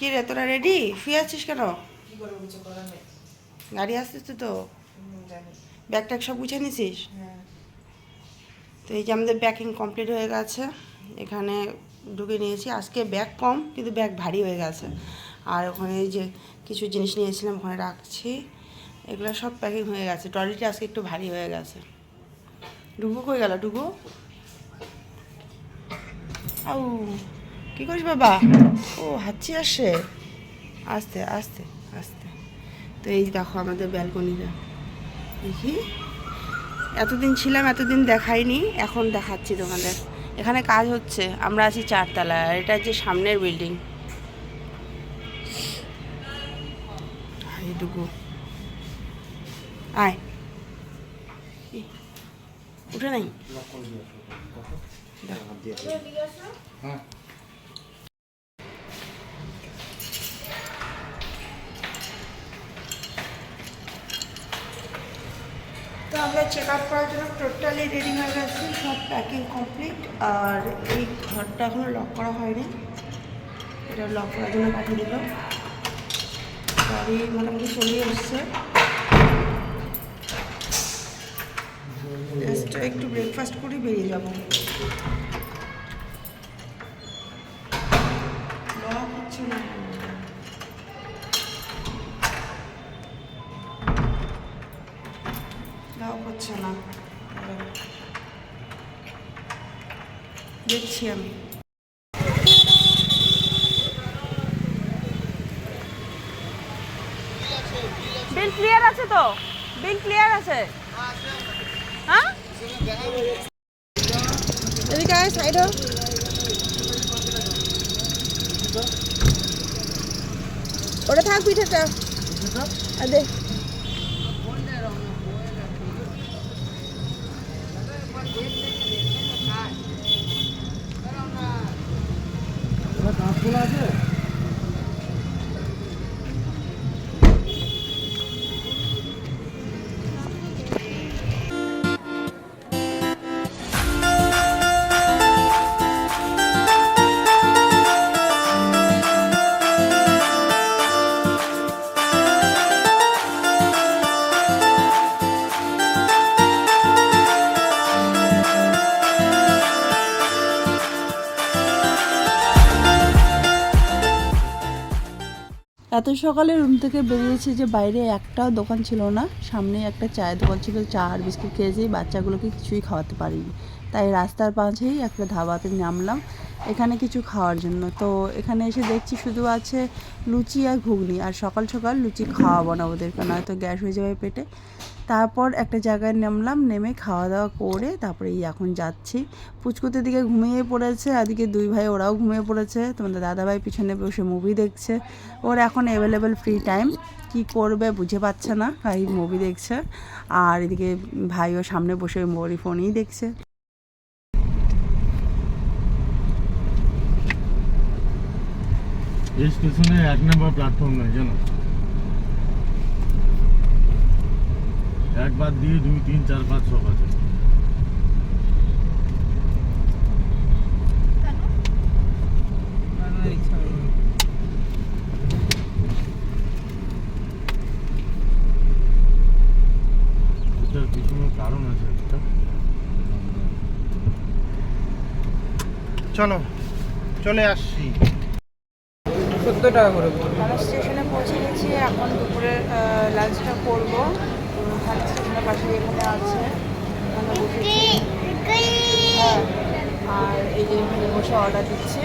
কি রে তোরা রেডি শুয়ে আছিস কেন? গাড়ি আসতেছে তো। হুম, ব্যাগ ট্যাগ সব গুছিয়ে নিছিস? হ্যাঁ। তো এই যে আমাদের প্যাকিং কমপ্লিট হয়ে গেছে। এখানে ঢুকে নিয়েছি। আজকে ব্যাগ কম কিন্তু ব্যাগ ভারী হয়ে গেছে। আর ওখানে এই যে কিছু জিনিস নিয়েছিলাম ওখানে রাখছি। এগুলো সব প্যাকিং হয়ে গেছে। ট্রলিটা আজকে একটু ভারী হয়ে গেছে। ডুবু কই গেল? ডুবু আউ। কি করিস বাবা? ও হাঁচি আসে। আস্তে আস্তে আস্তে। তো এই দেখো আমাদের ব্যালকনিটা দেখি। এতদিন ছিলাম এতদিন দেখাইনি এখন দেখাচ্ছি তোমাদের। এখানে কাজ হচ্ছে আমরা আছি চারতলা আর এটা যে সামনের বিল্ডিং। এইটুকু আয়। উঠে নাই? তো আমরা চেক আপ করার জন্য টোটালি রেডি হয়ে গেছি, সব প্যাকিং কমপ্লিট আর এই ঘরটা এখনও লক করা হয়নি। এটা লক করার জন্য পাঠিয়ে দিল। গাড়ি মোটামুটি চলে এসছে। একটু ব্রেকফাস্ট করে বেরিয়ে যাব। দেখছি আমি বিল ক্লিয়ার আছে তো? বিল ক্লিয়ার আছে? হ্যাঁ এদিকে আয় সাইড ওটা থাক পিঠেটা। আর 猪八戒 এত সকালে রুম থেকে বেরিয়েছি যে বাইরে একটাও দোকান ছিল না সামনে একটা চায়ের দোকান ছিল, চা আর বিস্কুট খেয়েছি, বাচ্চাগুলোকে কিছুই খাওয়াতে পারিনি। তাই রাস্তার পাশেই একটা ধাবাতে নামলাম, এখানে কিছু খাওয়ার জন্য। তো এখানে এসে দেখছি শুধু আছে লুচি আর ঘুগনি, আর সকাল সকাল লুচি খাওয়াবো না ওদেরকে, নয়তো গ্যাস হয়ে যাবে পেটে। তারপর একটা জায়গায় নামলাম, নেমে খাওয়া দাওয়া করে তারপরে এই এখন যাচ্ছি। পুচকুতের দিকে ঘুমিয়ে পড়েছে আদিকে দুই ভাই ওরাও ঘুমিয়ে পড়েছে। তোমাদের দাদাভাই পিছনে বসে মুভি দেখছে। ওর এখন অ্যাভেলেবেল ফ্রি টাইম কি করবে বুঝে পাচ্ছে না ভাই মুভি দেখছে। আর এদিকে ভাইও সামনে বসে মোবাইল ফোনেই দেখছে। এই স্টেশনে এক নম্বর প্ল্যাটফর্ম নেই, জানো? একবার দিয়ে দুই, তিন, চার, পাঁচ, সব আছে। কারণ আছে চলো, চলে আসছি। সত্তর টাকা করে আমরা স্টেশনে পৌঁছে গেছি এখন দুপুরে লাঞ্চটা করব। ওখানে স্টেশনের পাশে এখানে আছে। এখানে বসেছি হ্যাঁ আর এই যে এখানে বসে অর্ডার দিচ্ছি।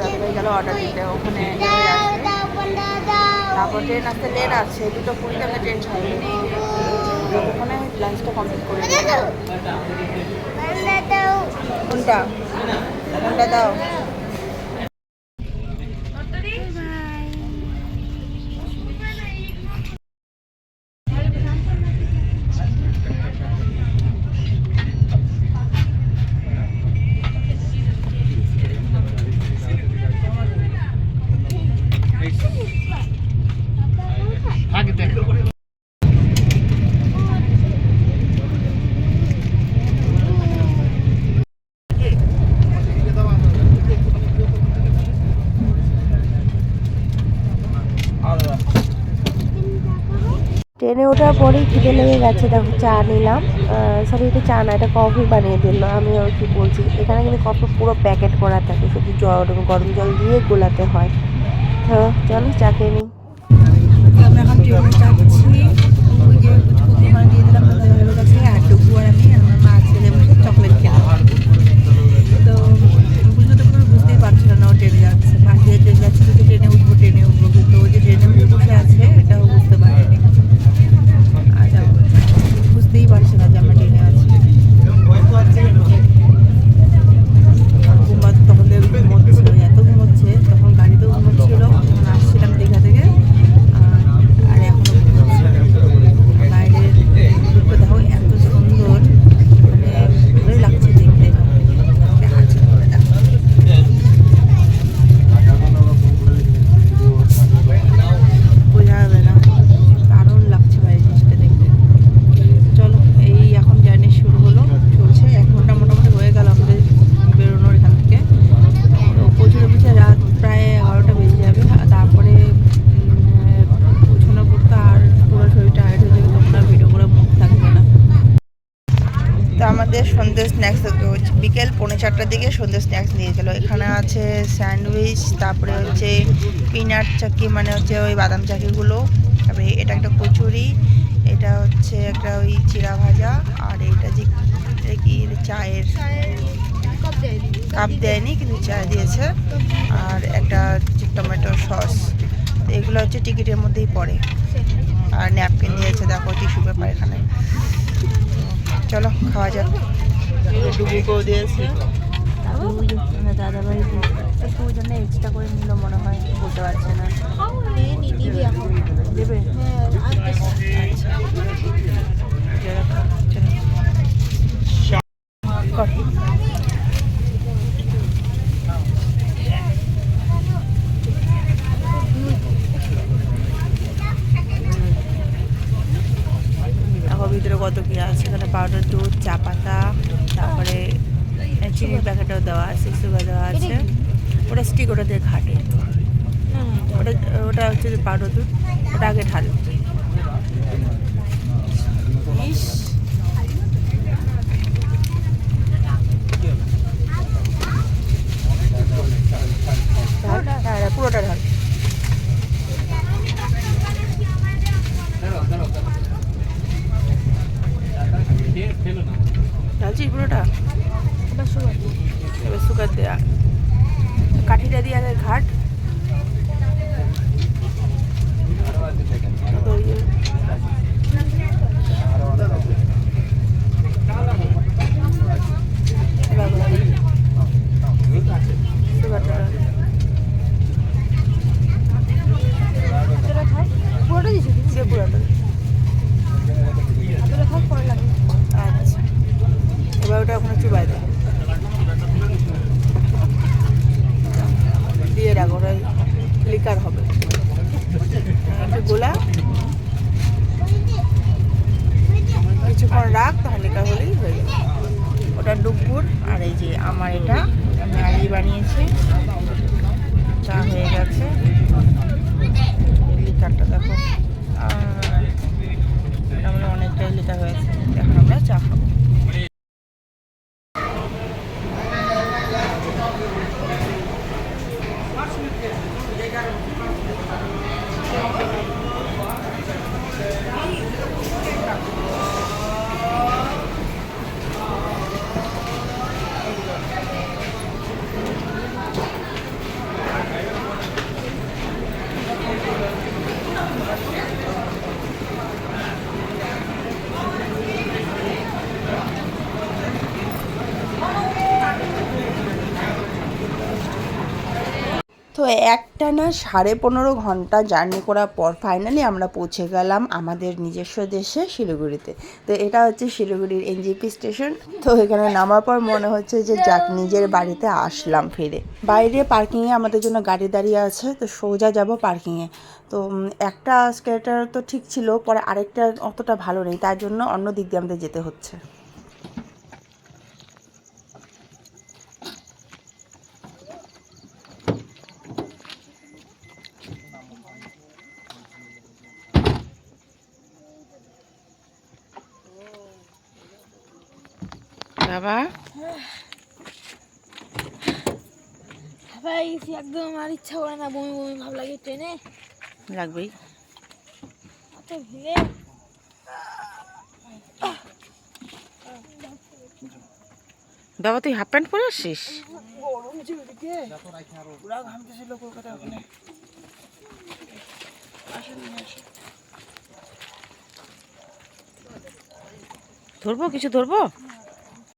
রাত্রে গেল অর্ডার দিতে ওখানে আসবে। তারপর ট্রেন আসতে লেট আছে দুটো কুড়িতে আমরা ট্রেন ছাড়বে। ওখানে লাঞ্চটা কমপ্লিট করে কোনটা? কোনটা দাও? ট্রেনে ওঠার পরেই খিদে লেগে গেছে। দেখো, চা নিলাম। সরি, এটা চা না, এটা কফি বানিয়ে দিল। আমি আর কি বলছি, এখানে কিন্তু কফি পুরো প্যাকেট করা থাকে, শুধু জল, গরম জল দিয়ে গোলাতে হয়। তো চলো, চা খেয়ে নিই আমি এখন ট্রেনে যাচ্ছি ওই যে কুচকুচি মানে দিয়ে দিলাম দাদাভাইয়ের কাছে আর টুকু আর আমি আর আমার মা ছেলে বসে চকলেট খেলাম তো বুঝতে তো কোনো বুঝতেই পারছিল না ও ট্রেনে যাচ্ছে পাশে ট্রেন যাচ্ছে তো ট্রেনে উঠবো ট্রেনে উঠবো কিন্তু ওই যে ট্রেনে উঠে বসে আছে এটাও বুঝতে পারেনি আচ্ছা বুঝতেই পারছে না যে আমরা ট্রেনে আছি আর ঘুমাতে তখন দেখবে ঘুমোচ্ছিল এত ঘুমোচ্ছে তখন গাড়িতেও ঘুমোচ্ছিল যখন আসছিলাম দীঘা থেকে আর আর এখনও ঘুমোচ্ছে বাইরের লুকটা দেখো এত সুন্দর মানে ভালোই লাগছে দেখতে দেখাচ্ছে তোমাদের দেখো বোঝা যাবে না দারুণ লাগছে বাইরের জিনিসটা দেখতে চলো এই এখন জার্নি শুরু হলো চলছে এক ঘণ্টা মোটামুটি হয়ে গেল আমাদের বেরোনোর এখান থেকে তো পৌঁছতে পৌঁছে রাত প্রায় এগারোটা বেজে যাবে আর তারপরে উম, পৌঁছানোর পর তো আর পুরো শরীর টায়ার্ড হয়ে যাবে তখন আর ভিডিও করে মুখ থাকবে না আমাদের সন্ধ্যে স্ন্যাক্স বিকেল পৌনে চারটার দিকে সন্ধ্যে স্ন্যাক্স দিয়েছিল এখানে আছে স্যান্ডউইচ তারপরে হচ্ছে পিনাট চাকি মানে হচ্ছে ওই বাদাম চাকিগুলো। তারপরে এটা একটা কচুরি, এটা হচ্ছে একটা ওই চিরা ভাজা, আর এটা যে কি চায়ের কাপ দেয়নি, কিন্তু চা দিয়েছে। আর একটা টমেটো সস। তো এগুলো হচ্ছে টিকিটের মধ্যেই পড়ে। আর ন্যাপকিন দিয়েছে, দেখো টিস্যু পেপার এখানে। চলো খাওয়া যাক। ডুবুকেও দিয়েছে। দাদা ভাই একটু জন্য এক্সট্রা করে নিল মনে হয় বলতে পারছে না। দেবে? আচ্ছা চলো খাও, চলো। কর। দেখো ভিতরে কত কি আছে? এখানে পাউডার দুধ, চা পাতা, তারপরে চিনির প্যাকেটও দেওয়া আছে সুগার দেওয়া আছে। ওটা স্টিক ওটা দিয়ে ঘাটে। ওটা ওটা হচ্ছে পাউডার দুধ, ওটা আগে ঢাল ইস ঢাল হ্যাঁ পুরোটা ঢাল ঢালছিস পুরোটা এবার সুগার দেয়া কাঠিটা দিয়ে আগে ঘাট তো ওই যে- এবার বলো। সুগারটা ঢাল। পুরোটা দিয়েছি দিয়ে পুরোটা তোরা থাক পরে লাগবে আচ্ছা এবার ওটা ওখানে চুবাই দেয় দিয়ে রাখো ওটা লিকার হবে একটু গোলা কিছুক্ষণ রাখ তখন লিকার হলেই হয়ে যাবে ওটা ডুবুর আর এই যে আমার এটা, আমি আগে বানিয়েছি। চা হয়ে গেছে। লিকারটা দেখো। মানে অনেকটাই লিটার হয়েছে। এখন আমরা চা খাব। তো একটা না সাড়ে পনেরো ঘণ্টা জার্নি করার পর ফাইনালি আমরা পৌঁছে গেলাম আমাদের নিজস্ব দেশে শিলিগুড়িতে। তো এটা হচ্ছে শিলিগুড়ির এনজিপি স্টেশন তো এখানে নামার পর মনে হচ্ছে যে যাক, নিজের বাড়িতে আসলাম ফিরে। বাইরে পার্কিংয়ে আমাদের জন্য গাড়ি দাঁড়িয়ে আছে, তো সোজা যাব পার্কিংয়ে তো একটা স্কেটার তো ঠিক ছিল, পরে আরেকটা অতটা ভালো নেই, তার জন্য অন্য দিক দিয়ে আমাদের যেতে হচ্ছে। বাবা? ভাই একদম আর ইচ্ছা করে না বমি বমি ভাব লাগে ট্রেনে। লাগবেই। এত ভিড়ে। বাবা তুই হাফ প্যান্ট পরে আসেন। ধরবো কিছু ধরবো?